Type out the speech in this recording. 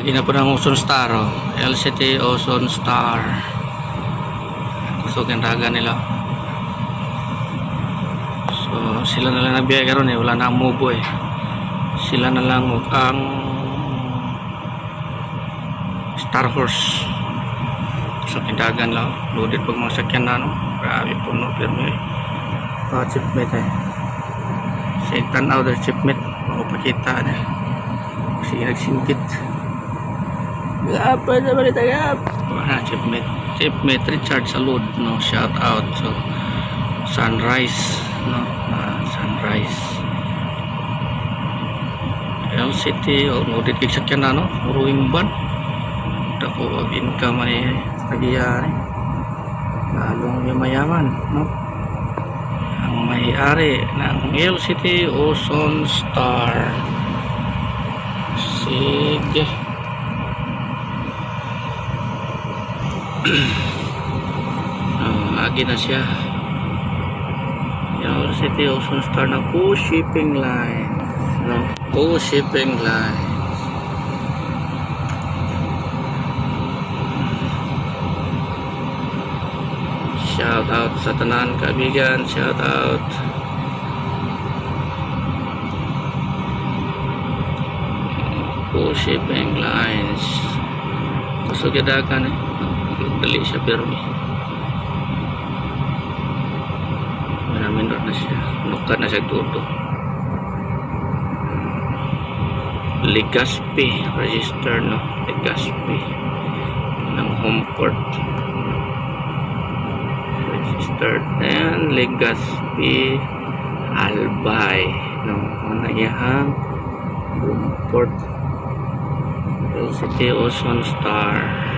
Lagi na po ng Ozone Star. Oh. LCT Ozone Star. Yung daga nila. So, sila na lang nabiyay karon eh. Wala na ang mubo eh. Sila na lang ang Star Horse. Sa kindagan lang. Loaded pag mga sakyan na no. Grabe po no. Pirmi eh. Oh, chipmate eh. Sa tanaw der chipmate. Makapakita na. Sige nagsingkit. Gapa na balita gap. Wala chipmate. Chipmate Richard Salud no. Shout out. So, Sunrise no. Ah, sunrise. LCT o no kay sakyan na no. Rowing van. Dako income ni tagiya ni. Lalong yung mayaman no. Ang may-ari ng LCT Ozone Star. Sige. Ah, agi na siya. Yung City Ozone Star na co shipping line. No? co shipping line. Shout out sa tanan kaibigan. Shout out. Co shipping lines. Kusog yadakan eh. Dali siya pirmi. Minor na siya. Nukat na siya todo. Legazpi. Register no. Legazpi. Ng home port. Registered. And Legazpi. Albay. No. Ano yan? Home port. LCT Ozone Star.